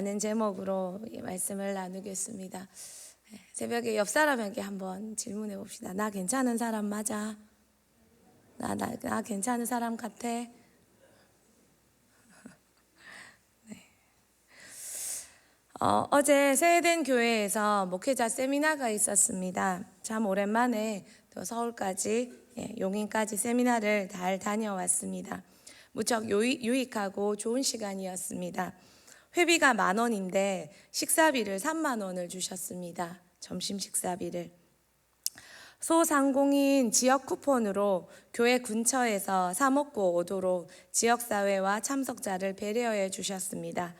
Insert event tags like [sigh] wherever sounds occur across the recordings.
라는 제목으로 이 말씀을 나누겠습니다. 네, 새벽에 옆 사람에게 한번 질문해 봅시다. 나 괜찮은 사람 맞아? 나, 나, 나 괜찮은 사람 같아? [laughs] 네. 어, 어제 세eden 교회에서 목회자 세미나가 있었습니다. 참 오랜만에 또 서울까지 예, 용인까지 세미나를 잘 다녀왔습니다. 무척 유익, 유익하고 좋은 시간이었습니다. 회비가 만 원인데 식사비를 3만 원을 주셨습니다. 점심 식사비를. 소상공인 지역 쿠폰으로 교회 근처에서 사 먹고 오도록 지역사회와 참석자를 배려해 주셨습니다.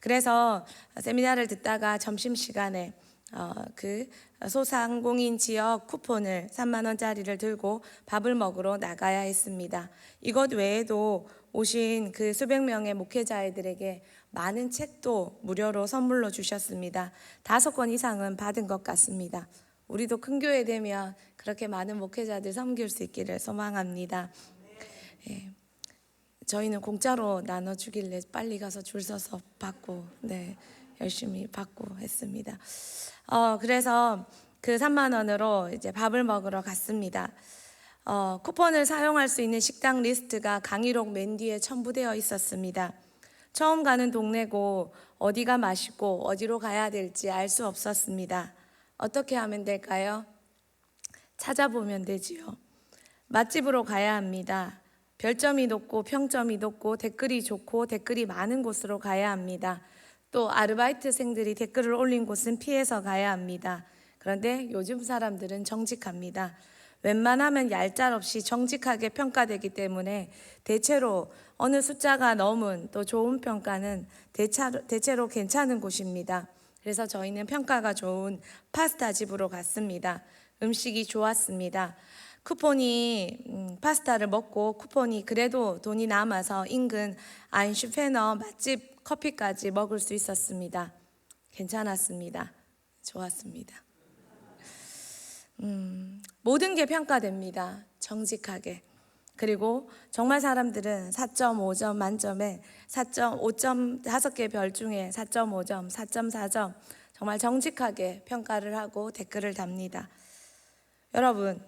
그래서 세미나를 듣다가 점심시간에 어, 그 소상공인 지역 쿠폰을 3만 원짜리를 들고 밥을 먹으러 나가야 했습니다. 이것 외에도 오신 그 수백 명의 목회자들에게 많은 책도 무료로 선물로 주셨습니다. 다섯 권 이상은 받은 것 같습니다. 우리도 큰 교회 되면 그렇게 많은 목회자들 섬길 수 있기를 소망합니다. 예. 저희는 공짜로 나눠주길래 빨리 가서 줄 서서 받고, 네, 열심히 받고 했습니다. 어, 그래서 그 3만 원으로 이제 밥을 먹으러 갔습니다. 어, 쿠폰을 사용할 수 있는 식당 리스트가 강의록 맨 뒤에 첨부되어 있었습니다. 처음 가는 동네고 어디가 맛있고 어디로 가야 될지 알 수 없었습니다. 어떻게 하면 될까요? 찾아보면 되지요. 맛집으로 가야 합니다. 별점이 높고 평점이 높고 댓글이 좋고 댓글이 많은 곳으로 가야 합니다. 또 아르바이트생들이 댓글을 올린 곳은 피해서 가야 합니다. 그런데 요즘 사람들은 정직합니다. 웬만하면 얄짤 없이 정직하게 평가되기 때문에 대체로 어느 숫자가 넘은 또 좋은 평가는 대체로, 대체로 괜찮은 곳입니다. 그래서 저희는 평가가 좋은 파스타 집으로 갔습니다. 음식이 좋았습니다. 쿠폰이 음, 파스타를 먹고 쿠폰이 그래도 돈이 남아서 인근 안슈페너 맛집 커피까지 먹을 수 있었습니다. 괜찮았습니다. 좋았습니다. 음, 모든 게 평가됩니다. 정직하게. 그리고 정말 사람들은 4.5점 만점에 4.5점 5개 별 중에 4.5점, 4.4점 정말 정직하게 평가를 하고 댓글을 답니다. 여러분,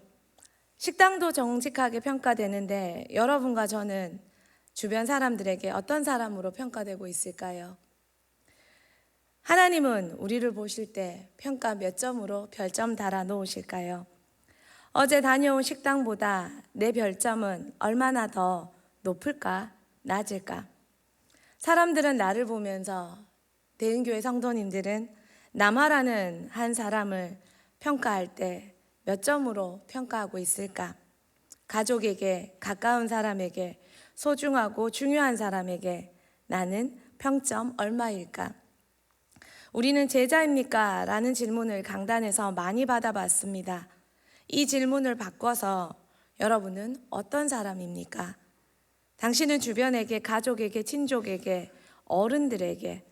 식당도 정직하게 평가되는데 여러분과 저는 주변 사람들에게 어떤 사람으로 평가되고 있을까요? 하나님은 우리를 보실 때 평가 몇 점으로 별점 달아 놓으실까요? 어제 다녀온 식당보다 내 별점은 얼마나 더 높을까? 낮을까? 사람들은 나를 보면서 대은교회 성도님들은 남아라는 한 사람을 평가할 때 몇 점으로 평가하고 있을까? 가족에게, 가까운 사람에게, 소중하고 중요한 사람에게 나는 평점 얼마일까? 우리는 제자입니까? 라는 질문을 강단에서 많이 받아봤습니다. 이 질문을 바꿔서 여러분은 어떤 사람입니까? 당신은 주변에게, 가족에게, 친족에게, 어른들에게,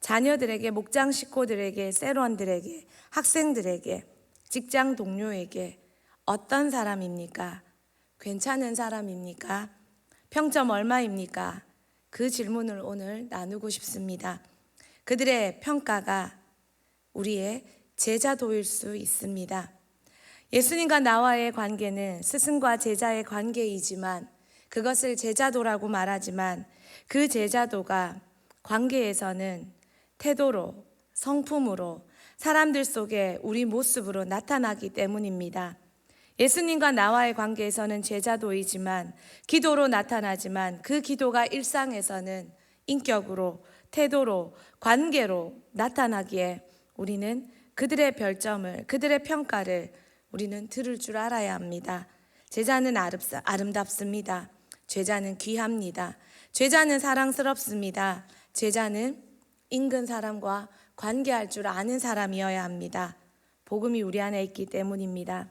자녀들에게, 목장 식구들에게, 세론들에게, 학생들에게, 직장 동료에게 어떤 사람입니까? 괜찮은 사람입니까? 평점 얼마입니까? 그 질문을 오늘 나누고 싶습니다. 그들의 평가가 우리의 제자도일 수 있습니다. 예수님과 나와의 관계는 스승과 제자의 관계이지만 그것을 제자도라고 말하지만 그 제자도가 관계에서는 태도로, 성품으로, 사람들 속에 우리 모습으로 나타나기 때문입니다. 예수님과 나와의 관계에서는 제자도이지만 기도로 나타나지만 그 기도가 일상에서는 인격으로 태도로 관계로 나타나기에 우리는 그들의 별점을 그들의 평가를 우리는 들을 줄 알아야 합니다. 제자는 아름답습니다. 제자는 귀합니다. 제자는 사랑스럽습니다. 제자는 인근 사람과 관계할 줄 아는 사람이어야 합니다. 복음이 우리 안에 있기 때문입니다.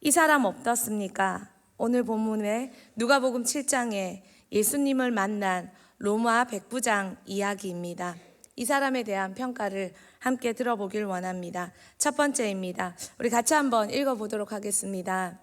이 사람 어떻습니까? 오늘 본문에 누가복음 7장에 예수님을 만난 로마 백부장 이야기입니다. 이 사람에 대한 평가를 함께 들어보길 원합니다. 첫 번째입니다. 우리 같이 한번 읽어보도록 하겠습니다.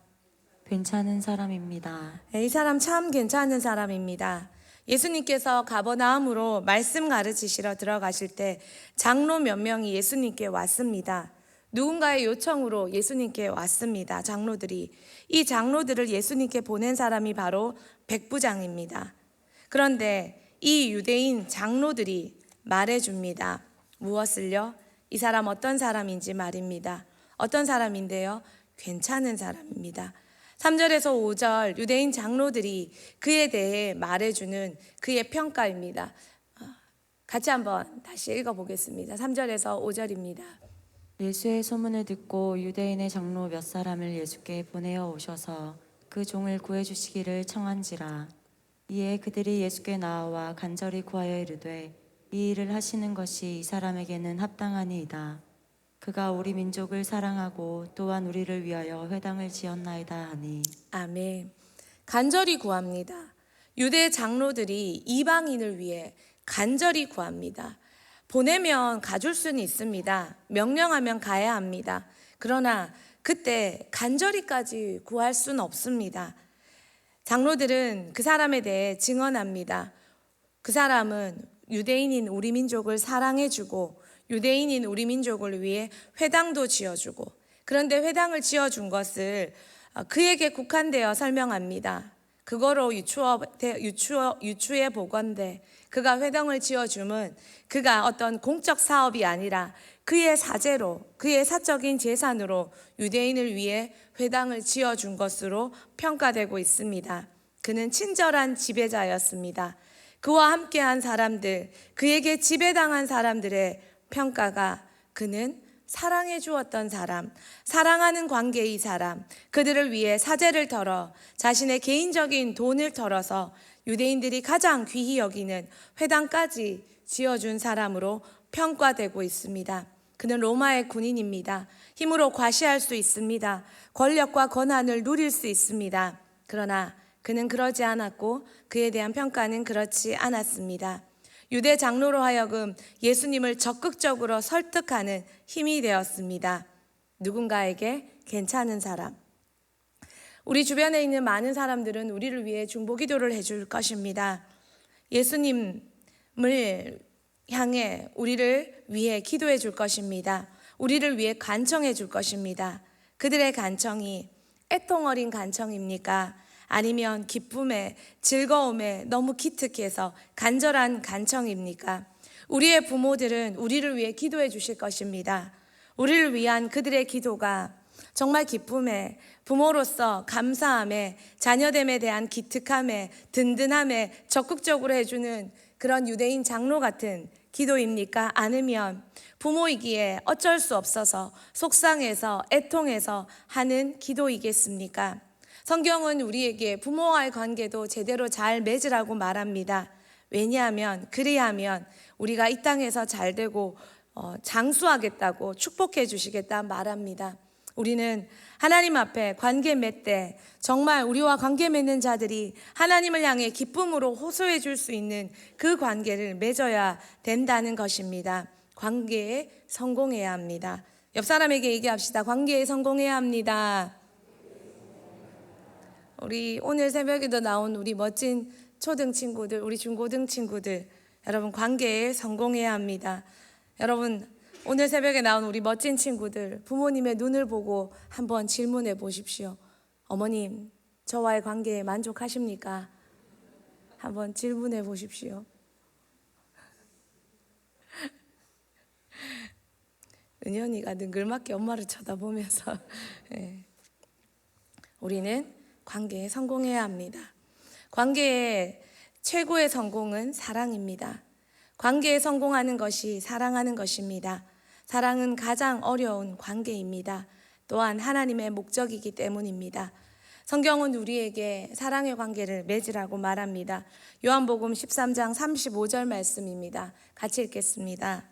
괜찮은 사람입니다. 네, 이 사람 참 괜찮은 사람입니다. 예수님께서 가버나움으로 말씀 가르치시러 들어가실 때 장로 몇 명이 예수님께 왔습니다. 누군가의 요청으로 예수님께 왔습니다. 장로들이. 이 장로들을 예수님께 보낸 사람이 바로 백부장입니다. 그런데 이 유대인 장로들이 말해줍니다. 무엇을요? 이 사람 어떤 사람인지 말입니다. 어떤 사람인데요? 괜찮은 사람입니다. 3절에서 5절 유대인 장로들이 그에 대해 말해주는 그의 평가입니다. 어, 같이 한번 다시 읽어보겠습니다. 3절에서 5절입니다. 예수의 소문을 듣고 유대인의 장로 몇 사람을 예수께 보내어 오셔서 그 종을 구해 주시기를 청한지라 이에 그들이 예수께 나와 간절히 구하여 이르되 이 일을 하시는 것이 이 사람에게는 합당하니이다 그가 우리 민족을 사랑하고 또한 우리를 위하여 회당을 지었나이다 하니 아멘. 간절히 구합니다. 유대 장로들이 이방인을 위해 간절히 구합니다. 보내면 가줄 수는 있습니다. 명령하면 가야 합니다. 그러나 그때 간절히까지 구할 수는 없습니다. 장로들은 그 사람에 대해 증언합니다. 그 사람은 유대인인 우리 민족을 사랑해주고 유대인인 우리 민족을 위해 회당도 지어주고 그런데 회당을 지어준 것을 어, 그에게 국한되어 설명합니다. 그거로 유추어, 유추어, 유추해 보건대 그가 회당을 지어줌은 그가 어떤 공적 사업이 아니라 그의 사재로 그의 사적인 재산으로 유대인을 위해 회당을 지어 준 것으로 평가되고 있습니다. 그는 친절한 지배자였습니다. 그와 함께한 사람들, 그에게 지배당한 사람들의 평가가 그는 사랑해 주었던 사람, 사랑하는 관계의 사람, 그들을 위해 사제를 털어 자신의 개인적인 돈을 털어서 유대인들이 가장 귀히 여기는 회당까지 지어준 사람으로 평가되고 있습니다. 그는 로마의 군인입니다. 힘으로 과시할 수 있습니다. 권력과 권한을 누릴 수 있습니다. 그러나 그는 그러지 않았고 그에 대한 평가는 그렇지 않았습니다. 유대 장로로 하여금 예수님을 적극적으로 설득하는 힘이 되었습니다. 누군가에게 괜찮은 사람. 우리 주변에 있는 많은 사람들은 우리를 위해 중보 기도를 해줄 것입니다. 예수님을 향해 우리를 위해 기도해 줄 것입니다. 우리를 위해 간청해 줄 것입니다. 그들의 간청이 애통 어린 간청입니까? 아니면 기쁨에, 즐거움에 너무 기특해서 간절한 간청입니까? 우리의 부모들은 우리를 위해 기도해 주실 것입니다. 우리를 위한 그들의 기도가 정말 기쁨에, 부모로서 감사함에, 자녀됨에 대한 기특함에, 든든함에 적극적으로 해주는 그런 유대인 장로 같은 기도입니까? 아니면 부모이기에 어쩔 수 없어서 속상해서 애통해서 하는 기도이겠습니까? 성경은 우리에게 부모와의 관계도 제대로 잘 맺으라고 말합니다. 왜냐하면 그리하면 우리가 이 땅에서 잘 되고 어, 장수하겠다고 축복해 주시겠다 말합니다. 우리는 하나님 앞에 관계 맺되 정말 우리와 관계 맺는 자들이 하나님을 향해 기쁨으로 호소해 줄 수 있는 그 관계를 맺어야 된다는 것입니다. 관계에 성공해야 합니다. 옆 사람에게 얘기합시다. 관계에 성공해야 합니다. 우리 오늘 새벽에도 나온 우리 멋진 초등 친구들, 우리 중고등 친구들, 여러분 관계에 성공해야 합니다. 여러분 오늘 새벽에 나온 우리 멋진 친구들, 부모님의 눈을 보고 한번 질문해 보십시오. 어머님, 저와의 관계에 만족하십니까? 한번 질문해 보십시오. [laughs] 은현이가 능글맞게 엄마를 쳐다보면서 [laughs] 예. 우리는 관계에 성공해야 합니다. 관계의 최고의 성공은 사랑입니다. 관계에 성공하는 것이 사랑하는 것입니다. 사랑은 가장 어려운 관계입니다. 또한 하나님의 목적이기 때문입니다. 성경은 우리에게 사랑의 관계를 맺으라고 말합니다. 요한복음 13장 35절 말씀입니다. 같이 읽겠습니다.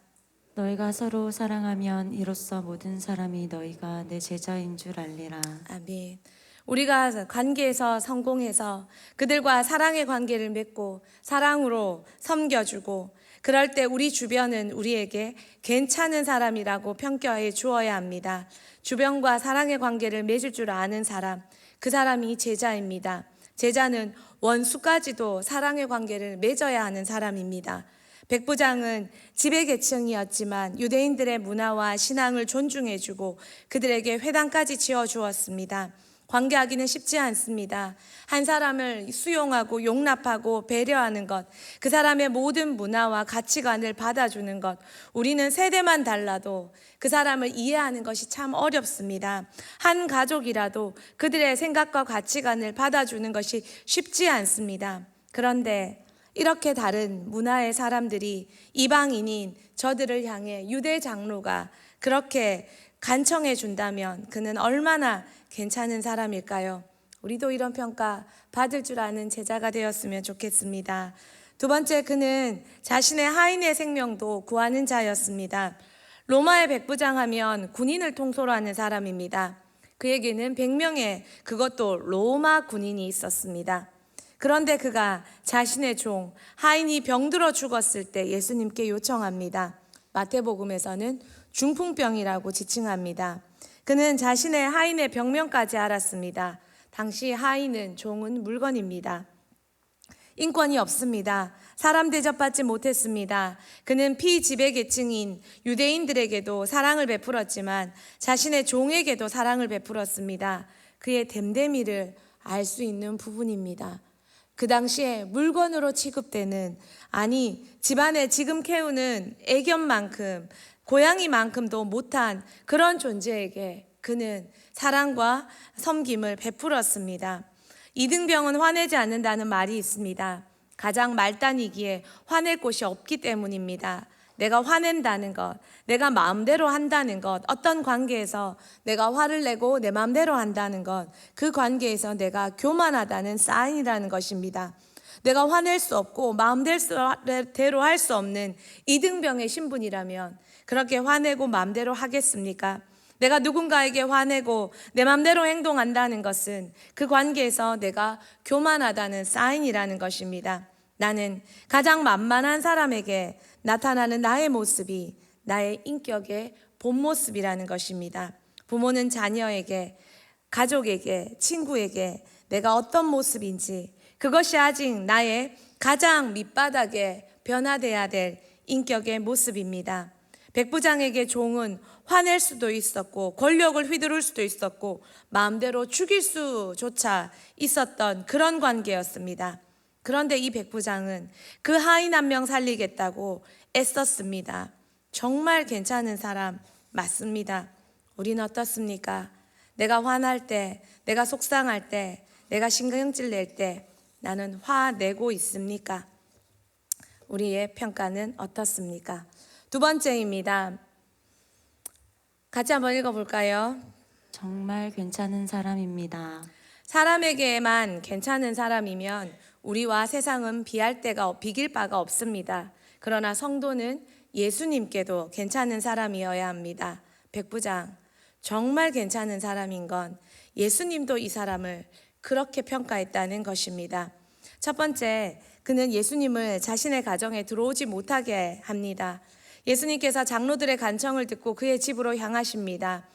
너희가 서로 사랑하면 이로써 모든 사람이 너희가 내 제자인 줄 알리라 아멘. 우리가 관계에서 성공해서 그들과 사랑의 관계를 맺고 사랑으로 섬겨주고 그럴 때 우리 주변은 우리에게 괜찮은 사람이라고 평가해 주어야 합니다. 주변과 사랑의 관계를 맺을 줄 아는 사람, 그 사람이 제자입니다. 제자는 원수까지도 사랑의 관계를 맺어야 하는 사람입니다. 백부장은 지배계층이었지만 유대인들의 문화와 신앙을 존중해주고 그들에게 회당까지 지어주었습니다. 관계하기는 쉽지 않습니다. 한 사람을 수용하고 용납하고 배려하는 것, 그 사람의 모든 문화와 가치관을 받아주는 것, 우리는 세대만 달라도 그 사람을 이해하는 것이 참 어렵습니다. 한 가족이라도 그들의 생각과 가치관을 받아주는 것이 쉽지 않습니다. 그런데 이렇게 다른 문화의 사람들이 이방인인 저들을 향해 유대 장로가 그렇게 간청해 준다면 그는 얼마나 괜찮은 사람일까요? 우리도 이런 평가 받을 줄 아는 제자가 되었으면 좋겠습니다. 두 번째, 그는 자신의 하인의 생명도 구하는 자였습니다. 로마의 백부장 하면 군인을 통솔 하는 사람입니다. 그에게는 100명의 그것도 로마 군인이 있었습니다. 그런데 그가 자신의 종 하인이 병들어 죽었을 때 예수님께 요청합니다. 마태복음에서는 중풍병이라고 지칭합니다. 그는 자신의 하인의 병명까지 알았습니다. 당시 하인은 종은 물건입니다. 인권이 없습니다. 사람 대접받지 못했습니다. 그는 피지배 계층인 유대인들에게도 사랑을 베풀었지만 자신의 종에게도 사랑을 베풀었습니다. 그의 댐데미를 알 수 있는 부분입니다. 그 당시에 물건으로 취급되는 아니 집안에 지금 키우는 애견만큼 고양이만큼도 못한 그런 존재에게 그는 사랑과 섬김을 베풀었습니다. 이등병은 화내지 않는다는 말이 있습니다. 가장 말단이기에 화낼 곳이 없기 때문입니다. 내가 화낸다는 것, 내가 마음대로 한다는 것, 어떤 관계에서 내가 화를 내고 내 마음대로 한다는 것, 그 관계에서 내가 교만하다는 사인이라는 것입니다. 내가 화낼 수 없고 마음대로 할 수 없는 이등병의 신분이라면 그렇게 화내고 마음대로 하겠습니까? 내가 누군가에게 화내고 내 마음대로 행동한다는 것은 그 관계에서 내가 교만하다는 사인이라는 것입니다. 나는 가장 만만한 사람에게 나타나는 나의 모습이 나의 인격의 본 모습이라는 것입니다. 부모는 자녀에게, 가족에게, 친구에게 내가 어떤 모습인지 그것이 아직 나의 가장 밑바닥에 변화돼야 될 인격의 모습입니다. 백부장에게 종은 화낼 수도 있었고 권력을 휘두를 수도 있었고 마음대로 죽일 수조차 있었던 그런 관계였습니다. 그런데 이 백부장은 그 하인 한 명 살리겠다고 애썼습니다. 정말 괜찮은 사람 맞습니다. 우리는 어떻습니까? 내가 화날 때, 내가 속상할 때, 내가 신경질 낼 때 나는 화내고 있습니까? 우리의 평가는 어떻습니까? 두 번째입니다. 같이 한번 읽어볼까요? 정말 괜찮은 사람입니다. 사람에게만 괜찮은 사람이면 우리와 세상은 비할 데가 비길 바가 없습니다. 그러나 성도는 예수님께도 괜찮은 사람이어야 합니다. 백부장 정말 괜찮은 사람인 건 예수님도 이 사람을 그렇게 평가했다는 것입니다. 첫 번째, 그는 예수님을 자신의 가정에 들어오지 못하게 합니다. 예수님께서 장로들의 간청을 듣고 그의 집으로 향하십니다.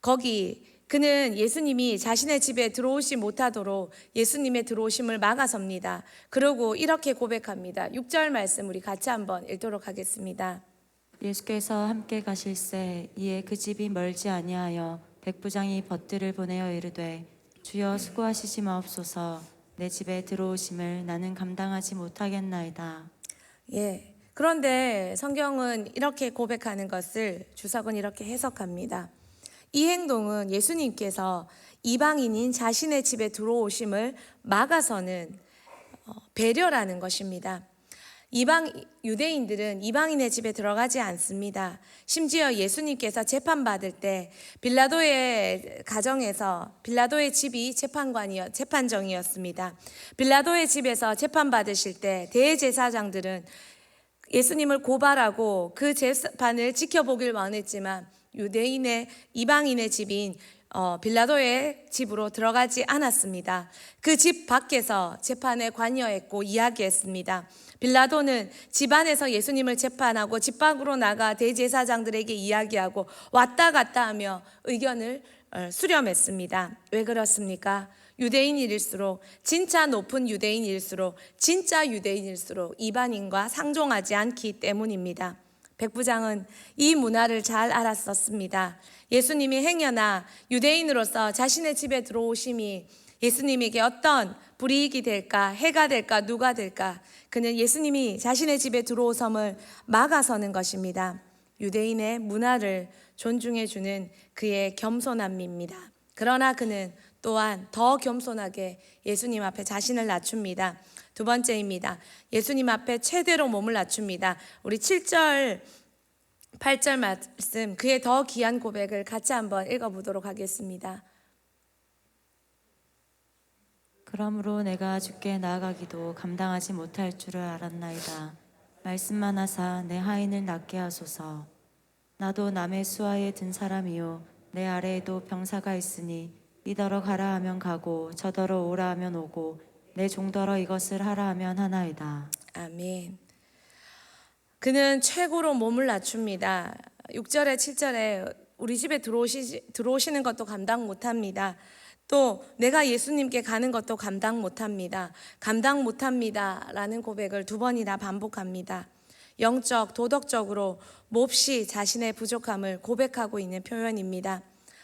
거기 그는 예수님이 자신의 집에 들어오지 못하도록 예수님의 들어오심을 막아섭니다. 그러고 이렇게 고백합니다. 6절 말씀 우리 같이 한번 읽도록 하겠습니다. 예수께서 함께 가실새 이에 그 집이 멀지 아니하여 백부장이 벗들을 보내어 이르되 주여 수고하시지 마옵소서 내 집에 들어오심을 나는 감당하지 못하겠나이다. 예. 그런데 성경은 이렇게 고백하는 것을 주석은 이렇게 해석합니다. 이 행동은 예수님께서 이방인인 자신의 집에 들어오심을 막아서는 어, 배려라는 것입니다. 이방 유대인들은 이방인의 집에 들어가지 않습니다. 심지어 예수님께서 재판 받을 때 빌라도의 가정에서 빌라도의 집이 재판관이었 재판정이었습니다. 빌라도의 집에서 재판 받으실 때 대제사장들은 예수님을 고발하고 그 재판을 지켜보길 원했지만 유대인의 이방인의 집인 어, 빌라도의 집으로 들어가지 않았습니다. 그 집 밖에서 재판에 관여했고 이야기했습니다. 빌라도는 집 안에서 예수님을 재판하고 집 밖으로 나가 대제사장들에게 이야기하고 왔다 갔다 하며 의견을 어, 수렴했습니다. 왜 그렇습니까? 유대인일수록 진짜 높은 유대인일수록 진짜 유대인일수록 이방인과 상종하지 않기 때문입니다. 백부장은 이 문화를 잘 알았었습니다. 예수님이 행여나 유대인으로서 자신의 집에 들어오심이 예수님에게 어떤 불이익이 될까, 해가 될까, 누가 될까. 그는 예수님이 자신의 집에 들어오섬을 막아서는 것입니다. 유대인의 문화를 존중해 주는 그의 겸손함입니다. 그러나 그는 또한 더 겸손하게 예수님 앞에 자신을 낮춥니다. 두 번째입니다. 예수님 앞에 최대로 몸을 낮춥니다. 우리 7절 8절 말씀 그의 더 귀한 고백을 같이 한번 읽어 보도록 하겠습니다. 그러므로 내가 주께 나아가기도 감당하지 못할 줄을 알았나이다. 말씀만 하사 내 하인을 낫게 하소서. 나도 남의 수하에 든 사람이요 내 아래에도 병사가 있으니 이더러 가라 하면 가고 저더러 오라 하면 오고 내 종더러 이것을 하라 하면 하나이다. 아멘. 그는 최고로 몸을 낮춥니다. 6절에 7절에 우리 집에 들어오시, 들어오시는 것도 감당 못합니다. 또 내가 예수님께 가는 것도 감당 못합니다. 감당 못합니다. 라는 고백을 두 번이나 반복합니다. 영적, 도덕적으로 몹시 자신의 부족함을 고백하고 있는 표현입니다.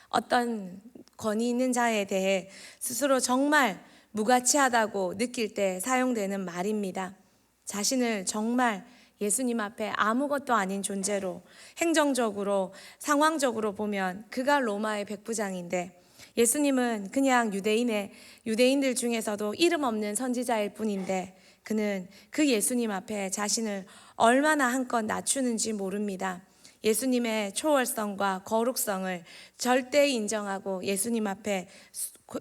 어떤 권위 있는 자에 대해 스스로 정말 무가치하다고 느낄 때 사용되는 말입니다. 자신을 정말 예수님 앞에 아무것도 아닌 존재로 행정적으로 상황적으로 보면 그가 로마의 백부장인데 예수님은 그냥 유대인의 유대인들 중에서도 이름 없는 선지자일 뿐인데 그는 그 예수님 앞에 자신을 얼마나 한껏 낮추는지 모릅니다. 예수님의 초월성과 거룩성을 절대 인정하고 예수님 앞에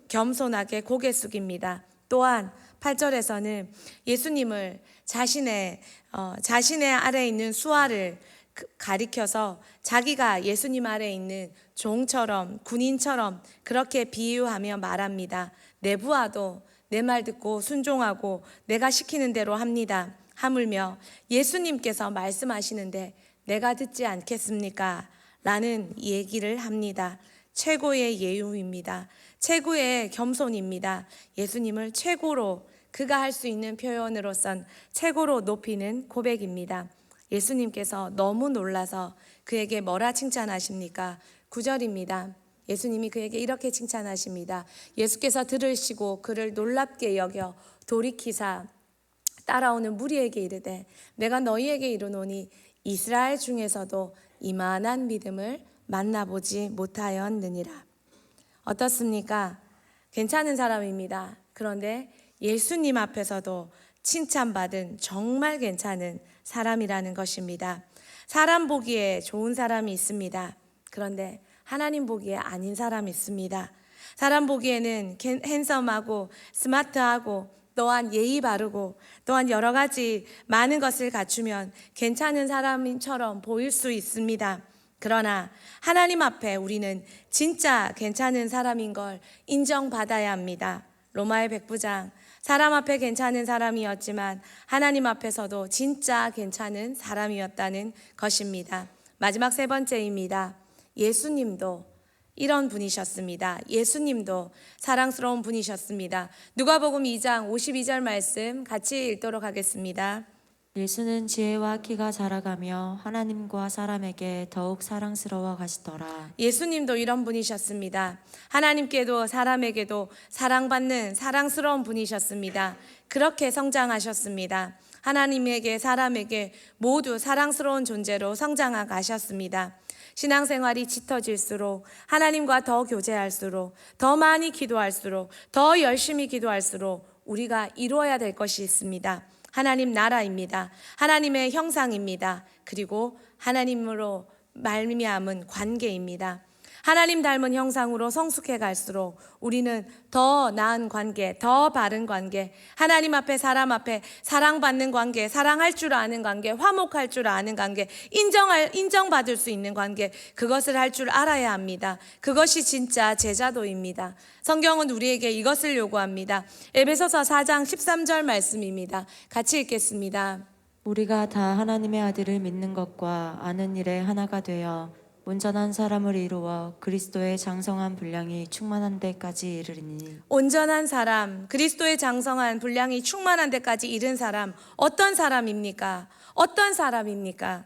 겸손하게 고개 숙입니다. 또한 8절에서는 예수님을 자신의 어, 자신의 아래에 있는 수하를 그- 가리켜서 자기가 예수님 아래에 있는 종처럼 군인처럼 그렇게 비유하며 말합니다. 내 부하도 내 말 듣고 순종하고 내가 시키는 대로 합니다. 하물며 예수님께서 말씀하시는데 내가 듣지 않겠습니까? 라는 얘기를 합니다. 최고의 예우입니다. 최고의 겸손입니다. 예수님을 최고로 그가 할 수 있는 표현으로선 최고로 높이는 고백입니다. 예수님께서 너무 놀라서 그에게 뭐라 칭찬하십니까? 9절입니다. 예수님이 그에게 이렇게 칭찬하십니다. 예수께서 들으시고 그를 놀랍게 여겨 돌이키사 따라오는 무리에게 이르되 내가 너희에게 이르노니 이스라엘 중에서도 이만한 믿음을 만나보지 못하였느니라. 어떻습니까? 괜찮은 사람입니다. 그런데 예수님 앞에서도 칭찬받은 정말 괜찮은 사람이라는 것입니다. 사람 보기에 좋은 사람이 있습니다. 그런데 하나님 보기에 아닌 사람이 있습니다. 사람 보기에는 캔- 핸섬하고 스마트하고 또한 예의 바르고 또한 여러 가지 많은 것을 갖추면 괜찮은 사람처럼 보일 수 있습니다. 그러나 하나님 앞에 우리는 진짜 괜찮은 사람인 걸 인정받아야 합니다. 로마의 백부장, 사람 앞에 괜찮은 사람이었지만 하나님 앞에서도 진짜 괜찮은 사람이었다는 것입니다. 마지막 세 번째입니다. 예수님도 이런 분이셨습니다. 예수님도 사랑스러운 분이셨습니다. 누가복음 2장 52절 말씀 같이 읽도록 하겠습니다. 예수는 지혜와 키가 자라가며 하나님과 사람에게 더욱 사랑스러워 가시더라. 예수님도 이런 분이셨습니다. 하나님께도 사람에게도 사랑받는 사랑스러운 분이셨습니다. 그렇게 성장하셨습니다. 하나님에게 사람에게 모두 사랑스러운 존재로 성장하 가셨습니다. 신앙생활이 짙어질수록 하나님과 더 교제할수록 더 많이 기도할수록 더 열심히 기도할수록 우리가 이루어야 될 것이 있습니다. 하나님 나라입니다. 하나님의 형상입니다. 그리고 하나님으로 말미암은 관계입니다. 하나님 닮은 형상으로 성숙해 갈수록 우리는 더 나은 관계, 더 바른 관계, 하나님 앞에 사람 앞에 사랑받는 관계, 사랑할 줄 아는 관계, 화목할 줄 아는 관계, 인정할 인정받을 수 있는 관계, 그것을 할 줄 알아야 합니다. 그것이 진짜 제자도입니다. 성경은 우리에게 이것을 요구합니다. 에베소서 4장 13절 말씀입니다. 같이 읽겠습니다. 우리가 다 하나님의 아들을 믿는 것과 아는 일에 하나가 되어 온전한 사람을 이루어 그리스도의 장성한 분량이 충만한 데까지 이르리니 온전한 사람, 그리스도의 장성한 분량이 충만한 데까지 이른 사람, 어떤 사람입니까? 어떤 사람입니까?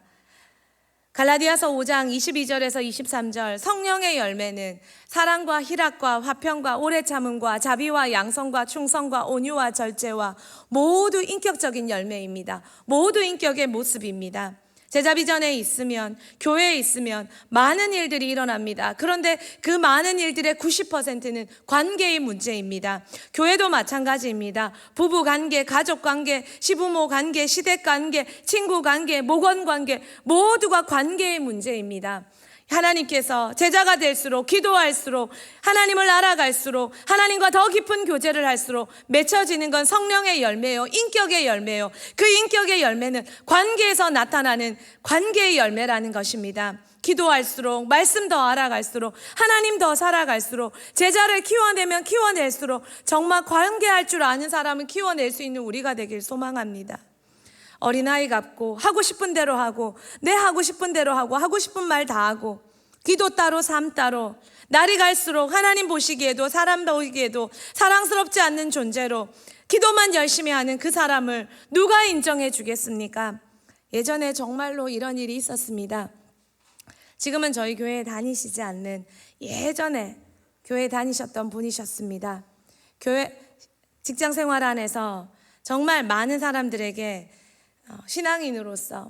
갈라디아서 5장 22절에서 23절 성령의 열매는 사랑과 희락과 화평과 오래 참음과 자비와 양성과 충성과 온유와 절제와 모두 인격적인 열매입니다. 모두 인격의 모습입니다. 제자비전에 있으면 교회에 있으면 많은 일들이 일어납니다. 그런데 그 많은 일들의 90%는 관계의 문제입니다. 교회도 마찬가지입니다. 부부 관계, 가족 관계, 시부모 관계, 시댁 관계, 친구 관계, 목원 관계 모두가 관계의 문제입니다. 하나님께서 제자가 될수록 기도할수록 하나님을 알아갈수록 하나님과 더 깊은 교제를 할수록 맺혀지는 건 성령의 열매요 인격의 열매요. 그 인격의 열매는 관계에서 나타나는 관계의 열매라는 것입니다. 기도할수록 말씀 더 알아갈수록 하나님 더 살아갈수록 제자를 키워내면 키워낼수록 정말 관계할 줄 아는 사람을 키워낼 수 있는 우리가 되길 소망합니다 어린아이 같고 하고 싶은 대로 하고 내 하고 싶은 대로 하고 하고 싶은 말 다 하고 기도 따로 삶 따로 날이 갈수록 하나님 보시기에도 사람 보기에도 사랑스럽지 않는 존재로 기도만 열심히 하는 그 사람을 누가 인정해 주겠습니까? 예전에 정말로 이런 일이 있었습니다. 지금은 저희 교회에 다니시지 않는 예전에 교회 다니셨던 분이셨습니다. 교회 직장 생활 안에서 정말 많은 사람들에게 어, 신앙인으로서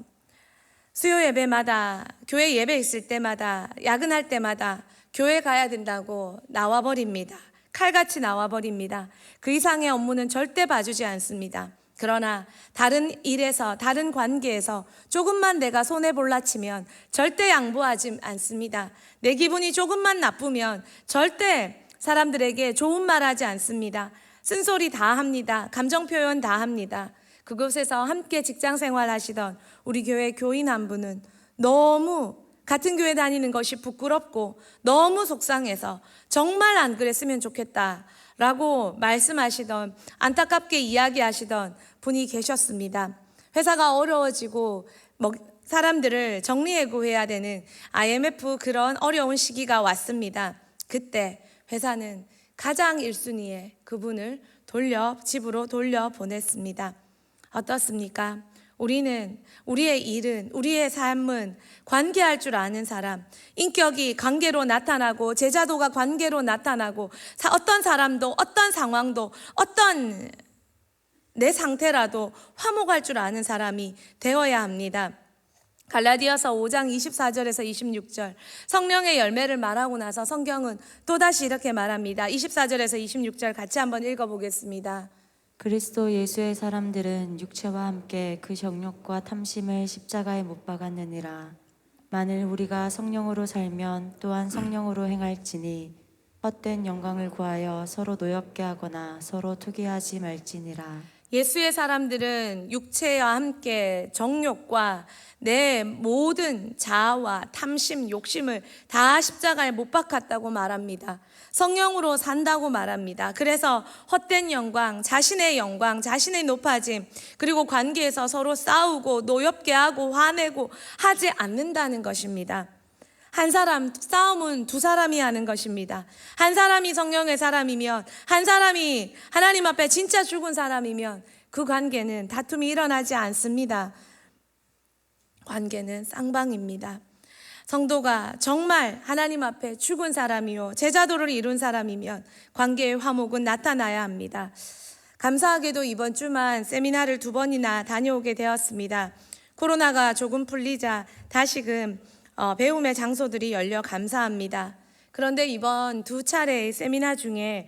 수요 예배마다 교회 예배 있을 때마다 야근할 때마다 교회 가야 된다고 나와 버립니다. 칼같이 나와 버립니다. 그 이상의 업무는 절대 봐주지 않습니다. 그러나 다른 일에서 다른 관계에서 조금만 내가 손해 볼라 치면 절대 양보하지 않습니다. 내 기분이 조금만 나쁘면 절대 사람들에게 좋은 말 하지 않습니다. 쓴소리 다 합니다. 감정 표현 다 합니다. 그곳에서 함께 직장 생활 하시던 우리 교회 교인 한 분은 너무 같은 교회 다니는 것이 부끄럽고 너무 속상해서 정말 안 그랬으면 좋겠다 라고 말씀하시던 안타깝게 이야기하시던 분이 계셨습니다. 회사가 어려워지고 뭐 사람들을 정리해 구해야 되는 IMF 그런 어려운 시기가 왔습니다. 그때 회사는 가장 1순위에 그분을 돌려 집으로 돌려 보냈습니다. 어떻습니까? 우리는 우리의 일은 우리의 삶은 관계할 줄 아는 사람, 인격이 관계로 나타나고 제자도가 관계로 나타나고 사- 어떤 사람도 어떤 상황도 어떤 내 상태라도 화목할 줄 아는 사람이 되어야 합니다. 갈라디아서 5장 24절에서 26절 성령의 열매를 말하고 나서 성경은 또다시 이렇게 말합니다. 24절에서 26절 같이 한번 읽어보겠습니다. 그리스도 예수의 사람들은 육체와 함께 그 정욕과 탐심을 십자가에 못 박았느니라. 만일 우리가 성령으로 살면 또한 성령으로 행할지니 헛된 영광을 구하여 서로 노엽게 하거나 서로 투기하지 말지니라. 예수의 사람들은 육체와 함께 정욕과 내 모든 자아와 탐심, 욕심을 다 십자가에 못 박았다고 말합니다. 성령으로 산다고 말합니다. 그래서 헛된 영광, 자신의 영광, 자신의 높아짐, 그리고 관계에서 서로 싸우고 노엽게 하고 화내고 하지 않는다는 것입니다. 한 사람 싸움은 두 사람이 하는 것입니다. 한 사람이 성령의 사람이면 한 사람이 하나님 앞에 진짜 죽은 사람이면 그 관계는 다툼이 일어나지 않습니다. 관계는 쌍방입니다. 성도가 정말 하나님 앞에 죽은 사람이요 제자도를 이룬 사람이면 관계의 화목은 나타나야 합니다. 감사하게도 이번 주만 세미나를 두 번이나 다녀오게 되었습니다. 코로나가 조금 풀리자 다시금 어, 배움의 장소들이 열려 감사합니다. 그런데 이번 두 차례의 세미나 중에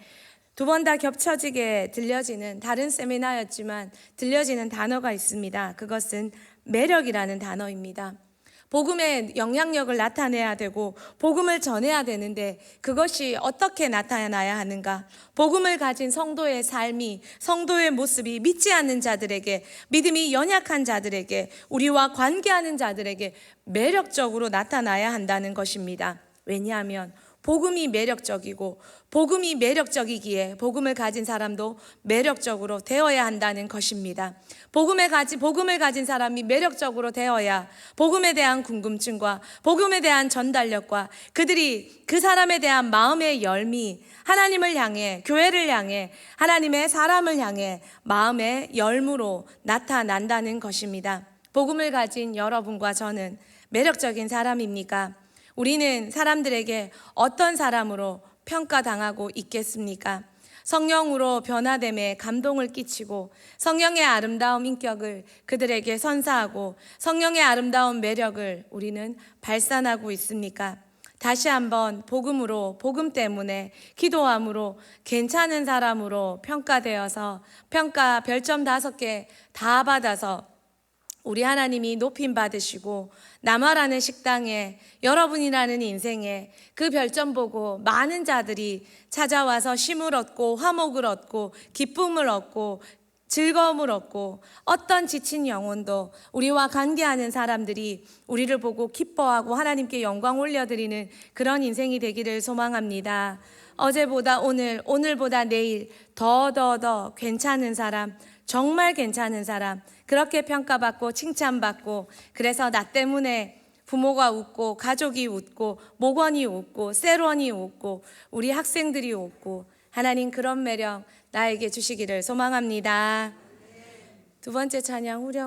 두 번 다 겹쳐지게 들려지는 다른 세미나였지만 들려지는 단어가 있습니다. 그것은 매력이라는 단어입니다. 복음의 영향력을 나타내야 되고 복음을 전해야 되는데 그것이 어떻게 나타나야 하는가? 복음을 가진 성도의 삶이 성도의 모습이 믿지 않는 자들에게 믿음이 연약한 자들에게 우리와 관계하는 자들에게 매력적으로 나타나야 한다는 것입니다. 왜냐하면 복음이 매력적이고 복음이 매력적이기에 복음을 가진 사람도 매력적으로 되어야 한다는 것입니다. 복음에 가지 복음을 가진 사람이 매력적으로 되어야 복음에 대한 궁금증과 복음에 대한 전달력과 그들이 그 사람에 대한 마음의 열미 하나님을 향해 교회를 향해 하나님의 사람을 향해 마음의 열무로 나타난다는 것입니다. 복음을 가진 여러분과 저는 매력적인 사람입니까? 우리는 사람들에게 어떤 사람으로 평가당하고 있겠습니까? 성령으로 변화됨에 감동을 끼치고 성령의 아름다운 인격을 그들에게 선사하고 성령의 아름다운 매력을 우리는 발산하고 있습니까? 다시 한번 복음으로 복음 때문에 기도함으로 괜찮은 사람으로 평가되어서 평가 별점 다섯 개 다 받아서 우리 하나님이 높임 받으시고 남아라는 식당에 여러분이라는 인생에 그 별점 보고 많은 자들이 찾아와서 쉼을 얻고 화목을 얻고 기쁨을 얻고 즐거움을 얻고 어떤 지친 영혼도 우리와 관계하는 사람들이 우리를 보고 기뻐하고 하나님께 영광 올려드리는 그런 인생이 되기를 소망합니다. 어제보다 오늘, 오늘보다 내일 더더더 괜찮은 사람, 정말 괜찮은 사람, 그렇게 평가받고 칭찬받고 그래서 나 때문에 부모가 웃고 가족이 웃고 목원이 웃고 세론이 웃고 우리 학생들이 웃고 하나님 그런 매력 나에게 주시기를 소망합니다. 두 번째 찬양 후렴